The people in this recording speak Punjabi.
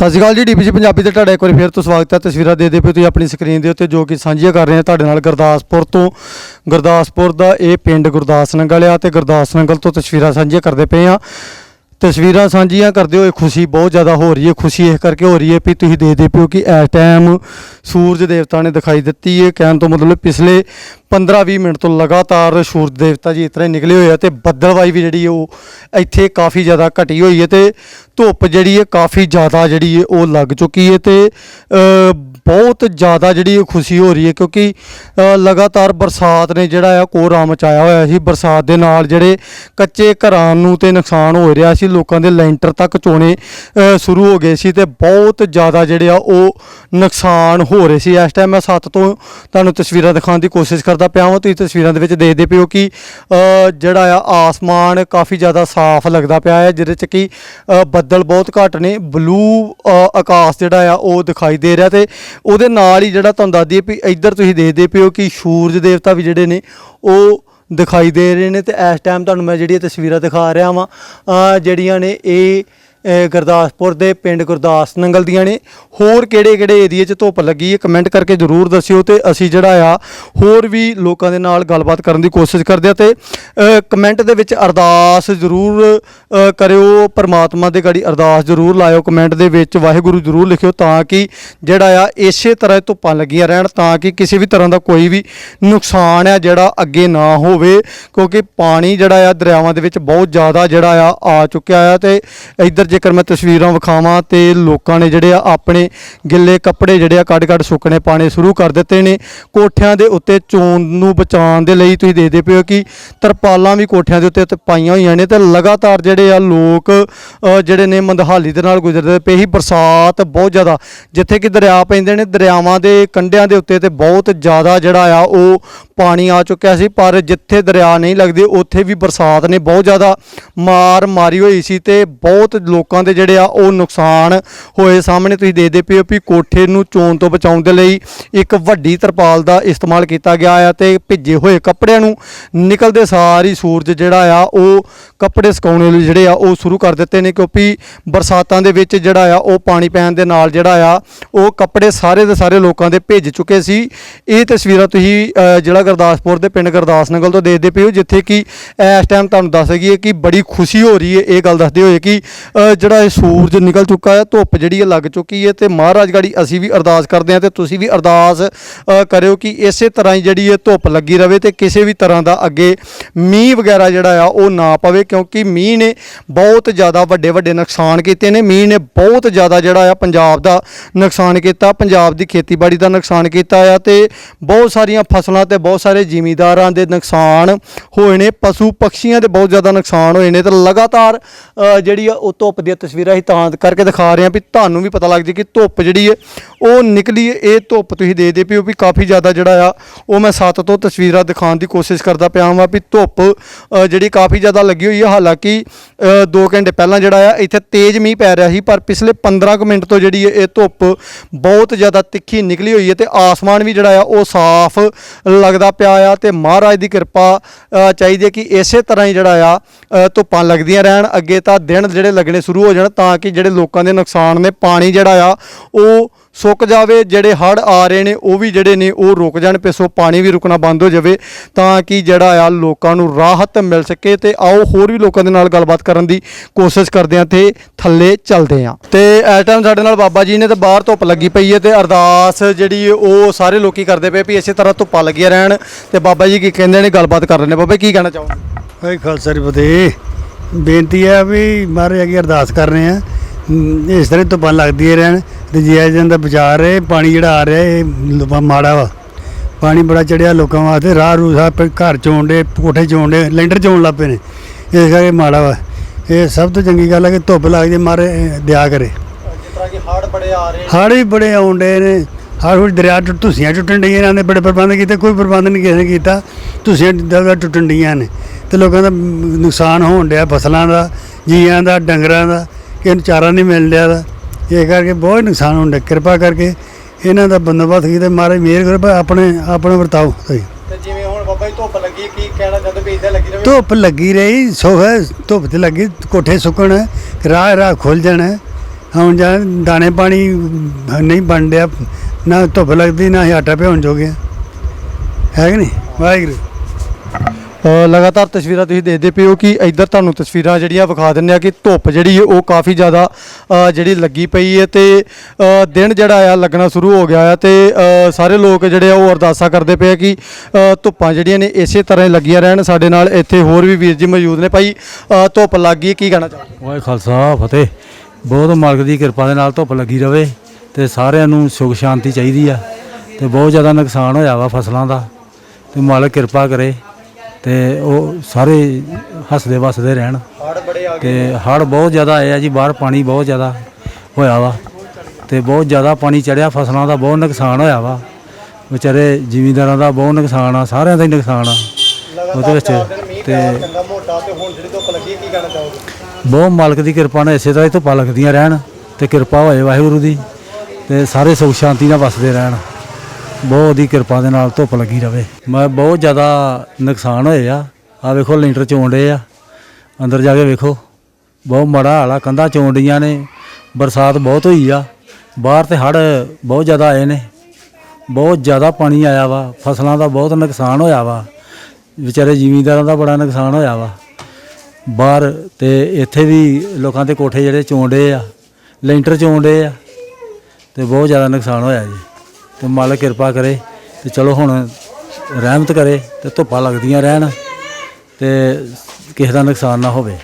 ਸਤਿ ਸ਼੍ਰੀ ਅਕਾਲ ਜੀ, ਡੀਪੀਸੀ ਪੰਜਾਬੀ ਤੇ ਤੁਹਾਡਾ ਇੱਕ ਵਾਰੀ ਫੇਰ ਤੋਂ ਸਵਾਗਤ ਹੈ। ਤਸਵੀਰਾਂ ਦੇ ਦੇ ਪਏ ਤੁਸੀਂ ਆਪਣੀ ਸਕਰੀਨ ਦੇ ਉੱਤੇ ਜੋ ਕਿ ਸਾਂਝੀਆਂ ਕਰ ਰਹੇ ਹਾਂ ਤੁਹਾਡੇ ਨਾਲ ਗੁਰਦਾਸਪੁਰ ਤੋਂ। ਗੁਰਦਾਸਪੁਰ ਦਾ ਇਹ ਪਿੰਡ ਗੁਰਦਾਸ ਨੰਗਲ ਆ ਤੇ ਗੁਰਦਾਸ ਨੰਗਲ ਤੋਂ ਤਸਵੀਰਾਂ ਸਾਂਝੀਆਂ ਕਰਦੇ ਪਏ ਆ ਤਸਵੀਰਾਂ ਸਾਂਝੀਆਂ ਕਰਦੇ ਹੋਏ ਖੁਸ਼ੀ ਬਹੁਤ ਜ਼ਿਆਦਾ ਹੋ ਰਹੀ ਹੈ। ਖੁਸ਼ੀ ਇਸ ਕਰਕੇ ਹੋ ਰਹੀ ਹੈ ਵੀ ਤੁਸੀਂ ਦੇਖਦੇ ਪਿਓ ਕਿ ਇਸ ਟਾਈਮ ਸੂਰਜ ਦੇਵਤਾ ਨੇ ਦਿਖਾਈ ਦਿੱਤੀ ਹੈ। ਕਹਿਣ ਤੋਂ ਮਤਲਬ ਪਿਛਲੇ 15-20 ਮਿੰਟ ਤੋਂ ਲਗਾਤਾਰ ਸੂਰਜ ਦੇਵਤਾ ਜੀ ਇਸ ਤਰ੍ਹਾਂ ਹੀ ਨਿਕਲੇ ਹੋਏ ਆ ਤੇ ਬੱਦਲਵਾਈ ਵੀ ਜਿਹੜੀ ਉਹ ਇੱਥੇ ਕਾਫੀ ਜ਼ਿਆਦਾ ਘਟੀ ਹੋਈ ਹੈ ਤੇ ਧੁੱਪ ਜਿਹੜੀ ਹੈ ਕਾਫੀ ਜ਼ਿਆਦਾ ਜਿਹੜੀ ਹੈ ਉਹ ਲੱਗ ਚੁੱਕੀ ਹੈ ਤੇ ਬਹੁਤ ਜ਼ਿਆਦਾ ਜਿਹੜੀ ਖੁਸ਼ੀ ਹੋ ਰਹੀ ਹੈ ਕਿਉਂਕਿ ਲਗਾਤਾਰ ਬਰਸਾਤ ਨੇ ਜਿਹੜਾ ਆ ਕੋਹਰਾ ਮਚਾਇਆ ਹੋਇਆ ਸੀ। ਬਰਸਾਤ ਦੇ ਨਾਲ ਜਿਹੜੇ ਕੱਚੇ ਘਰਾਂ ਨੂੰ ਤੇ ਨੁਕਸਾਨ ਹੋ ਰਿਹਾ ਸੀ, ਲੋਕਾਂ ਦੇ ਲੈਂਟਰ ਤੱਕ ਚੋਣੇ ਸ਼ੁਰੂ ਹੋ ਗਏ ਸੀ ਤੇ ਬਹੁਤ ਜ਼ਿਆਦਾ ਜਿਹੜੇ ਆ ਉਹ ਨੁਕਸਾਨ ਹੋ ਰਹੇ ਸੀ। ਇਸ ਟਾਈਮ ਮੈਂ ਸੱਤ ਤੋਂ ਤੁਹਾਨੂੰ ਤਸਵੀਰਾਂ ਦਿਖਾਉਣ ਦੀ ਕੋਸ਼ਿਸ਼ ਕਰਦਾ ਪਿਆ ਹਾਂ ਤੁਸੀਂ ਤਸਵੀਰਾਂ ਦੇ ਵਿੱਚ ਦੇਖਦੇ ਪਿਓ ਕਿ ਜਿਹੜਾ ਆ ਆਸਮਾਨ ਕਾਫੀ ਜ਼ਿਆਦਾ ਸਾਫ਼ ਲੱਗਦਾ ਪਿਆ ਹੈ, ਜਿਹਦੇ ਚ ਕਿ ਬੱਦਲ ਬਹੁਤ ਘੱਟ ਨੇ। ਬਲੂ ਆਕਾਸ਼ ਜਿਹੜਾ ਆ ਉਹ ਦਿਖਾਈ ਦੇ ਰਿਹਾ ਤੇ ਉਹਦੇ ਨਾਲ ਹੀ ਜਿਹੜਾ ਤੁਹਾਨੂੰ ਦੱਸ ਦਈਏ ਵੀ ਇੱਧਰ ਤੁਸੀਂ ਦੇਖਦੇ ਪਿਓ ਕਿ ਸੂਰਜ ਦੇਵਤਾ ਵੀ ਜਿਹੜੇ ਨੇ ਉਹ ਦਿਖਾਈ ਦੇ ਰਹੇ ਨੇ ਤੇ ਇਸ ਟਾਈਮ ਤੁਹਾਨੂੰ ਮੈਂ ਜਿਹੜੀਆਂ ਤਸਵੀਰਾਂ ਦਿਖਾ ਰਿਹਾ ਵਾਂ ਜਿਹੜੀਆਂ ਨੇ ਇਹ ਗੁਰਦਾਸਪੁਰ ਦੇ ਪਿੰਡ ਗੁਰਦਾਸ ਨੰਗਲ ਦੀਆਂ ਨੇ। ਹੋਰ ਕਿਹੜੇ ਕਿਹੜੇ ਏਰੀਏ 'ਚ ਧੁੱਪ ਲੱਗੀ ਹੈ? ਕਮੈਂਟ ਕਰਕੇ ਜਰੂਰ ਦੱਸਿਓ ਤੇ ਅਸੀਂ ਜਿਹੜਾ ਆ, ਹੋਰ ਵੀ ਲੋਕਾਂ ਦੇ ਨਾਲ ਗੱਲਬਾਤ ਕਰਨ ਦੀ ਕੋਸ਼ਿਸ਼ ਕਰਦੇ ਆ ਤੇ ਕਮੈਂਟ ਦੇ ਵਿੱਚ ਅਰਦਾਸ ਜਰੂਰ ਕਰਿਓ। ਪਰਮਾਤਮਾ ਦੇ ਗਾੜੀ ਅਰਦਾਸ ਜਰੂਰ ਲਾਇਓ। ਕਮੈਂਟ ਦੇ ਵਿੱਚ ਵਾਹਿਗੁਰੂ ਜਰੂਰ ਲਿਖਿਓ ਤਾਂ ਕਿ ਜਿਹੜਾ ਆ, ਇਸੇ ਤਰ੍ਹਾਂ ਧੁੱਪਾਂ ਲੱਗੀਆਂ ਰਹਿਣ ਤਾਂ ਕਿ ਕਿਸੇ ਵੀ ਤਰ੍ਹਾਂ ਦਾ ਕੋਈ ਵੀ ਨੁਕਸਾਨ ਆ ਜਿਹੜਾ ਅੱਗੇ ਨਾ ਹੋਵੇ। ਕਿਉਂਕਿ ਪਾਣੀ ਜਿਹੜਾ ਆ, ਦਰਿਆਵਾਂ ਦੇ ਵਿੱਚ ਬਹੁਤ ਜ਼ਿਆਦਾ ਜਿਹੜਾ ਆ ਆ ਚੁੱਕਿਆ ਆ ਤੇ ਇੱਧਰ ਜੇਕਰ ਮੈਂ ਤਸਵੀਰਾਂ ਵਿਖਾਵਾਂ ਤੇ ਲੋਕਾਂ ਨੇ ਜਿਹੜੇ ਆ ਆਪਣੇ ਗਿੱਲੇ ਕੱਪੜੇ ਜਿਹੜੇ ਆ ਕੱਢ ਕੱਢ ਸੁੱਕਣੇ ਪਾਣੇ ਸ਼ੁਰੂ ਕਰ ਦਿੱਤੇ ਨੇ। ਕੋਠਿਆਂ ਦੇ ਉੱਤੇ ਚੋਣ ਨੂੰ ਬਚਾਉਣ ਦੇ ਲਈ ਤੁਸੀਂ ਦੇਖਦੇ ਪਿਓ ਕਿ ਤਰਪਾਲਾਂ ਵੀ ਕੋਠਿਆਂ ਦੇ ਉੱਤੇ ਪਾਈਆਂ ਹੋਈਆਂ ਨੇ ਤੇ ਲਗਾਤਾਰ ਜਿਹੜੇ ਆ ਲੋਕ ਜਿਹੜੇ ਨੇ ਮੰਦਹਾਲੀ ਦੇ ਨਾਲ ਗੁਜ਼ਰਦੇ ਪਏ ਹੀ ਬਰਸਾਤ ਬਹੁਤ ਜ਼ਿਆਦਾ, ਜਿੱਥੇ ਕਿ ਦਰਿਆ ਪੈਂਦੇ ਨੇ, ਦਰਿਆਵਾਂ ਦੇ ਕੰਢਿਆਂ ਦੇ ਉੱਤੇ ਤੇ ਬਹੁਤ ਜ਼ਿਆਦਾ ਜਿਹੜਾ ਆ ਉਹ ਪਾਣੀ ਆ ਚੁੱਕਿਆ ਸੀ। ਪਰ ਜਿੱਥੇ ਦਰਿਆ ਨਹੀਂ ਲੱਗਦੇ, ਉੱਥੇ ਵੀ ਬਰਸਾਤ ਨੇ ਬਹੁਤ ਜ਼ਿਆਦਾ ਮਾਰ ਮਾਰੀ ਹੋਈ ਸੀ ਤੇ ਬਹੁਤ ਲੋਕਾਂ ਲੋਕਾਂ ਦੇ ਜਿਹੜੇ ਆ ਉਹ ਨੁਕਸਾਨ ਹੋਏ ਸਾਹਮਣੇ। ਤੁਸੀਂ ਦੇਖਦੇ ਪਏ ਹੋ ਵੀ ਕੋਠੇ ਨੂੰ ਚੋਣ ਤੋਂ ਬਚਾਉਣ ਦੇ ਲਈ ਇੱਕ ਵੱਡੀ ਤਰਪਾਲ ਦਾ ਇਸਤੇਮਾਲ ਕੀਤਾ ਗਿਆ ਆ ਤੇ ਭਿੱਜੇ ਹੋਏ ਕੱਪੜਿਆਂ ਨੂੰ ਨਿਕਲਦੇ ਸਾਰੀ ਸੂਰਜ ਜਿਹੜਾ ਆ ਉਹ ਕੱਪੜੇ ਸੁਕਾਉਣ ਲਈ ਜਿਹੜੇ ਆ ਉਹ ਸ਼ੁਰੂ ਕਰ ਦਿੱਤੇ ਨੇ ਕਿਉਂਕਿ ਬਰਸਾਤਾਂ ਦੇ ਵਿੱਚ ਜਿਹੜਾ ਆ ਉਹ ਪਾਣੀ ਪੈਣ ਦੇ ਨਾਲ ਜਿਹੜਾ ਆ ਉਹ ਕੱਪੜੇ ਸਾਰੇ ਦੇ ਸਾਰੇ ਲੋਕਾਂ ਦੇ ਭਿੱਜ ਚੁੱਕੇ ਸੀ। ਇਹ ਤਸਵੀਰਾਂ ਤੁਸੀਂ ਜਿਹੜਾ ਗੁਰਦਾਸਪੁਰ ਦੇ ਪਿੰਡ ਗੁਰਦਾਸ ਨਗਲ ਤੋਂ ਦੇਖਦੇ ਪਏ ਹੋ, ਜਿੱਥੇ ਕਿ ਇਸ ਟਾਈਮ ਤੁਹਾਨੂੰ ਦੱਸ ਦਈਏ ਕਿ ਬੜੀ ਖੁਸ਼ੀ ਹੋ ਰਹੀ ਹੈ। ਇਹ ਗੱਲ ਦੱਸਦੇ ਹੋਏ ਕਿ ਜਿਹੜਾ ਇਹ ਸੂਰਜ ਨਿਕਲ ਚੁੱਕਾ ਹੈ, ਧੁੱਪ ਜਿਹੜੀ ਹੈ ਲੱਗ ਚੁੱਕੀ ਹੈ ਤੇ ਮਹਾਰਾਜ ਗਾੜੀ ਅਸੀਂ ਵੀ ਅਰਦਾਸ ਕਰਦੇ ਹਾਂ ਤੇ ਤੁਸੀਂ ਵੀ ਅਰਦਾਸ ਕਰਿਓ ਕਿ ਇਸੇ ਤਰ੍ਹਾਂ ਹੀ ਜਿਹੜੀ ਇਹ ਧੁੱਪ ਲੱਗੀ ਰਵੇ ਤੇ ਕਿਸੇ ਵੀ ਤਰ੍ਹਾਂ ਦਾ ਅੱਗੇ ਮੀਂਹ ਵਗੈਰਾ ਜਿਹੜਾ ਆ ਉਹ ਨਾ ਪਵੇ ਕਿਉਂਕਿ ਮੀਂਹ ਨੇ ਬਹੁਤ ਜ਼ਿਆਦਾ ਵੱਡੇ ਵੱਡੇ ਨੁਕਸਾਨ ਕੀਤੇ ਨੇ, ਮੀਂਹ ਨੇ ਬਹੁਤ ਜ਼ਿਆਦਾ ਜਿਹੜਾ ਆ ਪੰਜਾਬ ਦਾ ਨੁਕਸਾਨ ਕੀਤਾ, ਪੰਜਾਬ ਦੀ ਖੇਤੀਬਾੜੀ ਦਾ ਨੁਕਸਾਨ ਕੀਤਾ ਆ ਤੇ ਬਹੁਤ ਸਾਰੀਆਂ ਫਸਲਾਂ ਤੇ ਬਹੁਤ ਸਾਰੇ ਜ਼ਿਮੀਂਦਾਰਾਂ ਦੇ ਨੁਕਸਾਨ ਹੋਏ ਨੇ ਪਸ਼ੂ ਪਕਸ਼ੀਆਂ ਦੇ ਬਹੁਤ ਜ਼ਿਆਦਾ ਨੁਕਸਾਨ ਹੋਏ ਨੇ ਤੇ ਲਗਾਤਾਰ ਜਿਹੜੀ ਆ ਉਹ ਧੁੱਪ ਦੀਆਂ ਤਸਵੀਰਾਂ ਹੀ ਤਾਂ ਕਰਕੇ ਦਿਖਾ ਰਹੇ ਹਾਂ ਵੀ ਤੁਹਾਨੂੰ ਵੀ ਪਤਾ ਲੱਗ ਜੇ ਕਿ ਧੁੱਪ ਜਿਹੜੀ ਹੈ ਉਹ ਨਿਕਲੀ, ਇਹ ਧੁੱਪ ਤੁਸੀਂ ਦੇਖਦੇ ਪਿਓ ਵੀ ਕਾਫੀ ਜ਼ਿਆਦਾ ਜਿਹੜਾ ਆ, ਉਹ ਮੈਂ ਸੱਤ ਤੋਂ ਤਸਵੀਰਾਂ ਦਿਖਾਉਣ ਦੀ ਕੋਸ਼ਿਸ਼ ਕਰਦਾ ਪਿਆ ਹਾਂ ਵੀ ਧੁੱਪ ਜਿਹੜੀ ਕਾਫੀ ਜ਼ਿਆਦਾ ਲੱਗੀ ਹੋਈ ਹੈ ਹਾਲਾਂਕਿ 2 ਘੰਟੇ ਪਹਿਲਾਂ ਜਿਹੜਾ ਆ, ਇੱਥੇ ਤੇਜ਼ ਮੀਂਹ ਪੈ ਰਿਹਾ ਸੀ, ਪਰ ਪਿਛਲੇ 15 ਕੁ ਮਿੰਟ ਤੋਂ ਜਿਹੜੀ ਹੈ ਇਹ ਧੁੱਪ ਬਹੁਤ ਜ਼ਿਆਦਾ ਤਿੱਖੀ ਨਿਕਲੀ ਹੋਈ ਹੈ ਤੇ ਆਸਮਾਨ ਵੀ ਜਿਹੜਾ ਆ, ਉਹ ਸਾਫ਼ ਲੱਗਦਾ ਪਿਆ ਆ ਤੇ ਮਹਾਰਾਜ ਦੀ ਕਿਰਪਾ ਚਾਹੀਦੀ ਹੈ ਕਿ ਇਸੇ ਤਰ੍ਹਾਂ ਹੀ ਜਿਹੜਾ ਆ ਧੁੱਪਾਂ ਲੱਗਦੀਆਂ ਰਹਿਣ, ਅੱਗੇ ਤਾਂ ਦਿਨ ਜਿਹੜੇ ਲੱਗਣੇ ਸ਼ੁਰੂ ਹੋ ਜਾਣ ਤਾਂ ਕਿ ਜਿਹੜੇ ਲੋਕਾਂ ਦੇ ਨੁਕਸਾਨ ਨੇ, ਪਾਣੀ ਜਿਹੜਾ ਆ, ਉਹ ਸੁੱਕ ਜਾਵੇ, ਜਿਹੜੇ ਹੜ੍ਹ ਆ ਰਹੇ ਨੇ, ਉਹ ਵੀ ਜਿਹੜੇ ਨੇ, ਉਹ ਰੁਕ ਜਾਣ ਪਿੱਛੋਂ ਪਾਣੀ ਵੀ ਰੁਕਣਾ ਬੰਦ ਹੋ ਜਾਵੇ, ਤਾਂ ਕਿ ਜਿਹੜਾ ਆ ਲੋਕਾਂ ਨੂੰ ਰਾਹਤ ਮਿਲ ਸਕੇ ਤੇ ਆਓ ਹੋਰ ਵੀ ਲੋਕਾਂ ਦੇ ਨਾਲ ਗੱਲਬਾਤ ਕਰਨ ਦੀ ਕੋਸ਼ਿਸ਼ ਕਰਦੇ ਹਾਂ ਤੇ ਥੱਲੇ ਚੱਲਦੇ ਹਾਂ। ਤੇ ਇਸ ਟਾਈਮ ਸਾਡੇ ਨਾਲ ਬਾਬਾ ਜੀ ਨੇ ਤੇ ਬਾਹਰ ਧੁੱਪ ਲੱਗੀ ਪਈ ਹੈ ਤੇ ਅਰਦਾਸ ਜਿਹੜੀ ਉਹ ਸਾਰੇ ਲੋਕੀ ਕਰਦੇ ਪਏ ਵੀ ਇਸੇ ਤਰ੍ਹਾਂ ਧੁੱਪਾਂ ਲੱਗੀਆਂ ਰਹਿਣ ਤੇ ਬਾਬਾ ਜੀ ਕੀ ਕਹਿੰਦੇ ਨੇ, ਗੱਲਬਾਤ ਕਰ ਰਹੇ ਨੇ ਬਾਬਾ ਕੀ ਕਹਿਣਾ ਚਾਹੋਗੇ? ਭਾਈ ਖਾਲਸਾ ਜੀ ਫਤਿਹ। ਬੇਨਤੀ ਹੈ ਵੀ ਮਹਾਰਾਜ ਅੱਗੇ ਅਰਦਾਸ ਕਰ ਰਹੇ ਆ ਇਸ ਤਰ੍ਹਾਂ ਧੁੱਪਾਂ ਲੱਗਦੀਆਂ ਰਹਿਣ ਤੇ ਜੇ ਅਜਨ ਦਾ ਵਿਚਾਰ ਰਹੇ ਪਾਣੀ ਜਿਹੜਾ ਆ ਰਿਹਾ ਇਹ ਲ- ਮਾੜਾ ਵਾ। ਪਾਣੀ ਬੜਾ ਚੜਿਆ ਲੋਕਾਂ ਵਾਸਤੇ ਰਾਹ ਰੂਹ ਸਾਹਿਬ ਘਰ ਚੋਣ ਡੇ ਕੋਠੇ ਚੋਣ ਡੇ ਲੈਂਟਰ ਚੋਣ ਲੱਪੇ ਨੇ। ਇਸ ਕਰਕੇ ਮਾੜਾ ਵਾ। ਇਹ ਸਭ ਤੋਂ ਚੰਗੀ ਗੱਲ ਹੈ ਕਿ ਧੁੱਪ ਲੱਗ ਜੇ ਮਾਰੇ ਦਿਆ ਕਰੇ। ਜਿਸ ਤਰ੍ਹਾਂ ਕਿ ਹੜ੍ਹ ਬੜੇ ਆ ਰਹੇ ਹੜ੍ਹ ਵੀ ਬੜੇ ਆਉਂਦੇ ਨੇ। ਹਰ ਹੁਣ ਦਰਿਆ ਟੁੱਟ ਧੁੱਸੀਆਂ ਟੁੱਟਣ ਡਈਆਂ ਇਹਨਾਂ ਨੇ ਬੜੇ ਪ੍ਰਬੰਧ ਕੀਤੇ ਕੋਈ ਪ੍ਰਬੰਧ ਨਹੀਂ ਕਿਸੇ ਨੇ ਕੀਤਾ। ਧੁੱਸੀਆਂ ਦਰਿਆ ਟੁੱਟਣ ਡਈਆਂ ਨੇ। ਤੇ ਲੋਕਾਂ ਦਾ ਮ, ਨੁਕਸਾਨ ਹੋਣ ਡਿਆ ਫਸਲਾਂ ਦਾ ਜੀਆਂ ਦਾ ਡੰਗਰਾਂ ਦਾ। ਕਿਸੇ ਨੂੰ ਚਾਰਾ ਨਹੀਂ ਮਿਲ ਰਿਹਾ ਦਾ ਇਹ ਕਰਕੇ ਬਹੁਤ ਨੁਕਸਾਨ ਡਿਆ ਕਿਰਪਾ ਕਰਕੇ ਇਹਨਾਂ ਦਾ ਬੰਦੋਬਸਤ ਕੀਤੇ। ਮਹਾਰਾਜ ਮਿਹਰ ਕਰੋ ਆਪਣੇ ਆਪਣੇ ਵਰਤਾਓ ਸਹੀ ਤੇ ਜਿਵੇਂ ਹੁਣ ਬਾਬਾ ਜੀ ਧੁੱਪ ਲੱਗੀ ਕੀ ਕਹਿਣਾ ਚਾਹੁੰਦੇ ਵੀ ਇੱਦਾਂ ਲੱਗੀ ਰਹੇ ਧੁੱਪ ਲੱਗੀ ਰਹੀ ਸੁਖ ਹੈ। ਧੁੱਪ ਤੇ ਲੱਗੀ ਕੋਠੇ ਸੁੱਕਣ ਰਾਹ ਰਾਹ ਖੁੱਲ ਜਾਣਾ। ਹੁਣ ਜਾਂ ਦਾਣੇ ਪਾਣੀ ਨਹੀਂ ਬਣ ਰਿਹਾ ਨਾ ਧੁੱਪ ਲੱਗਦੀ ਨਾ ਆਟਾ ਭਿਉਣ ਜੋਗੇ। ਹੈ ਕਿ ਨਹੀਂ? ਵਾਹਿਗੁਰੂ। ਅ, ਲਗਾਤਾਰ ਤਸਵੀਰਾਂ ਤੁਸੀਂ ਦੇਖਦੇ ਪਏ ਹੋ ਕਿ ਇੱਧਰ ਤੁਹਾਨੂੰ ਤਸਵੀਰਾਂ ਜਿਹੜੀਆਂ ਵਿਖਾ ਦਿੰਦੇ ਆ ਕਿ ਧੁੱਪ ਜਿਹੜੀ ਹੈ ਉਹ ਕਾਫੀ ਜ਼ਿਆਦਾ ਅ, ਜਿਹੜੀ ਲੱਗੀ ਪਈ ਹੈ ਤੇ ਅ, ਦਿਨ ਜਿਹੜਾ ਆ ਲੱਗਣਾ ਸ਼ੁਰੂ ਹੋ ਗਿਆ ਆ ਤੇ ਅ, ਸਾਰੇ ਲੋਕ ਜਿਹੜੇ ਆ ਉਹ ਅਰਦਾਸਾਂ ਕਰਦੇ ਪਏ ਆ ਕਿ ਅ, ਧੁੱਪਾਂ ਜਿਹੜੀਆਂ ਨੇ ਇਸੇ ਤਰ੍ਹਾਂ ਹੀ ਲੱਗੀਆਂ ਰਹਿਣ। ਸਾਡੇ ਨਾਲ ਇੱਥੇ ਹੋਰ ਵੀ ਵੀਰ ਜੀ ਮੌਜੂਦ ਨੇ ਭਾਈ ਅ, ਧੁੱਪ ਲੱਗ ਗਈ ਕੀ ਕਹਿਣਾ ਚਾਹੁੰਦੇ ਵਾਹਿ ਖਾਲਸਾ ਫਤਿਹ। ਬਹੁਤ ਮਾਲਕ ਦੀ ਕਿਰਪਾ ਦੇ ਨਾਲ ਧੁੱਪ ਲੱਗੀ ਰਵੇ ਤੇ ਸਾਰਿਆਂ ਨੂੰ ਸੁਖ ਸ਼ਾਂਤੀ ਚਾਹੀਦੀ ਆ ਤੇ ਬਹੁਤ ਜ਼ਿਆਦਾ ਨੁਕਸਾਨ ਹੋਇਆ ਵਾ ਫਸਲਾਂ ਦਾ ਤੇ ਮਾਲਕ ਕਿਰਪਾ ਕਰੇ। ਤੇ ਉਹ ਸਾਰੇ ਹੱਸਦੇ ਵਸਦੇ ਰਹਿਣ। ਹੜ ਤੇ ਹੜ੍ਹ ਬਹੁਤ ਜ਼ਿਆਦਾ ਆਏ ਆ ਜੀ ਬਾਹਰ ਪਾਣੀ ਬਹੁਤ ਜ਼ਿਆਦਾ ਹੋਇਆ ਵਾ। ਤੇ ਬਹੁਤ ਜ਼ਿਆਦਾ ਪਾਣੀ ਚੜਿਆ ਫਸਲਾਂ ਦਾ ਬਹੁਤ ਨੁਕਸਾਨ ਹੋਇਆ ਵਾ। ਵਿਚਾਰੇ ਜ਼ਿਮੀਂਦਾਰਾਂ ਦਾ ਬਹੁਤ ਨੁਕਸਾਨ ਆ ਸਾਰਿਆਂ ਦਾ ਹੀ ਨੁਕਸਾਨ ਆ। ਉਹਦੇ ਵਿੱਚ ਤੇ ਤੇ ਬਹੁਤ ਮਾਲਕ ਦੀ ਕਿਰਪਾ ਨਾਲ ਇਸੇ ਤਰ੍ਹਾਂ ਹੀ ਧੁੱਪਾਂ ਲੱਗਦੀਆਂ ਰਹਿਣ ਤੇ ਕਿਰਪਾ ਹੋਏ ਵਾਹਿਗੁਰੂ ਦੀ ਤੇ ਸਾਰੇ ਸੁਖ ਸ਼ਾਂਤੀ ਨਾਲ ਵਸਦੇ ਰਹਿਣ। ਬਹੁਤ ਦੀ ਕਿਰਪਾ ਦੇ ਨਾਲ ਧੁੱਪ ਲੱਗੀ ਰਵੇ। ਮੈਂ ਬਹੁਤ ਜ਼ਿਆਦਾ ਨੁਕਸਾਨ ਹੋਏ ਆ। ਆ ਵੇਖੋ ਲੈਂਟਰ ਚੋਂਡੇ ਆ। ਅੰਦਰ ਜਾ ਕੇ ਵੇਖੋ। ਬਹੁਤ ਮਾੜਾ ਹਾਲ ਕੰਧਾਂ ਚੋਂਡੀਆਂ ਨੇ। ਬਰਸਾਤ ਬਹੁਤ ਹੋਈ ਆ। ਬਾਹਰ ਤੇ ਹੜ ਬਹੁਤ ਜ਼ਿਆਦਾ ਆਏ ਨੇ। ਬਹੁਤ ਜ਼ਿਆਦਾ ਪਾਣੀ ਆਇਆ ਵਾ। ਫਸਲਾਂ ਦਾ ਬਹੁਤ ਨੁਕਸਾਨ ਹੋਇਆ ਵਾ। ਵਿਚਾਰੇ ਜ਼ਿਮੀਂਦਾਰਾਂ ਦਾ ਬੜਾ ਨੁਕਸਾਨ ਹੋਇਆ ਵਾ। ਬਾਹਰ ਤੇ ਇੱਥੇ ਵੀ ਲੋਕਾਂ ਦੇ ਕੋਠੇ ਜਿਹੜੇ ਚੋਂਡੇ ਆ। ਲੈਂਟਰ ਚੋਂਡੇ ਆ। ਤੇ ਬਹੁਤ ਜ਼ਿਆਦਾ ਨੁਕਸਾਨ ਹੋਇਆ ਜੀ। ਤੇ ਮਾਲਕ ਕਿਰਪਾ ਕਰੇ ਤੇ ਚਲੋ ਹੁਣ ਰਹਿਮਤ ਕਰੇ ਤੇ ਧੁੱਪਾਂ ਲੱਗਦੀਆਂ ਰਹਿਣ ਤੇ ਕਿਸੇ ਦਾ ਨੁਕਸਾਨ ਨਾ ਹੋਵੇ।